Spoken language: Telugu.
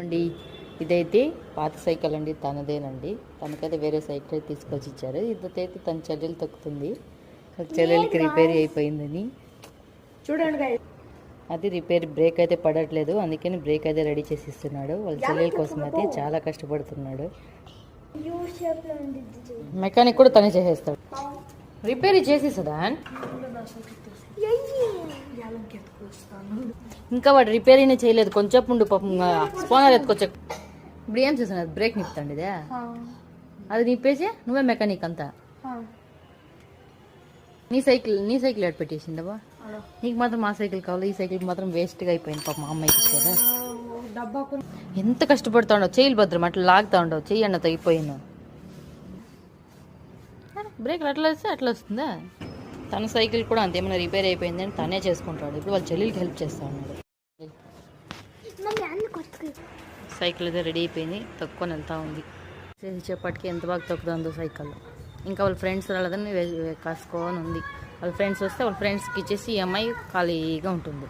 అండి ఇదైతే పాత సైకిల్ అండి తనదేనండి. తనకైతే వేరే సైకిల్ అయితే తీసుకొచ్చి ఇచ్చారు. ఇదైతే తన చెల్లెలు తొక్కుతుంది. చెల్లెలకి రిపేర్ అయిపోయిందని. చూడండి. అది రిపేర్ బ్రేక్ అయితే పడట్లేదు. అందుకని బ్రేక్ అయితే రెడీ చేసి ఇస్తున్నాడు. వాళ్ళ చెల్లెల కోసం అయితే చాలా కష్టపడుతున్నాడు. మెకానిక్ కూడా తనే చేసేస్తాడు. రిపేర్ ఎత్తుకొస్తాను. ఇంకా వాడు రిపేర్ అయినా చేయలేదు. కొంచెం ఉండు పాపం స్పోనర్ ఎత్తుకొచ్చా. ఇప్పుడు ఏం చేస్తున్నాడు బ్రేక్ నిప్పుతాండి ఇదే. అది నిప్పేసి నువ్వే మెకానిక్ అంతా. నీ సైకిల్ నీ సైకిల్ ఎక్కడ పెట్టేసిండవా అలా. నీకు మాత్రం మా సైకిల్ కావాలి ఈ సైకిల్ మాత్రం వేస్ట్గా అయిపోయింది పాప మా అమ్మాయికి ఎంత కష్టపడుతా ఉండవు చెయ్యి భద్రం అట్లా లాగుతా ఉండవు చెయ్యి అన్న తగ్గిపోయాను బ్రేక్ అట్లా వస్తే అట్లా వస్తుందా? తన సైకిల్ కూడా అంతే ఏమైనా రిపేర్ అయిపోయింది అని తనే చేసుకుంటాడు. ఇప్పుడు వాళ్ళ చెల్లెలకి హెల్ప్ చేస్తా ఉన్నాడు. సైకిల్ అయితే రెడీ అయిపోయింది తక్కువ వెళ్తా ఉంది. చేసేపటికి ఎంత బాగా తొక్కుతుందో సైకిల్. ఇంకా వాళ్ళ ఫ్రెండ్స్ రాలేదని కాసుకోని ఉంది. వాళ్ళ ఫ్రెండ్స్ వస్తే వాళ్ళ ఫ్రెండ్స్కి ఇచ్చేసి ఈ అమ్మాయి ఖాళీగా ఉంటుంది.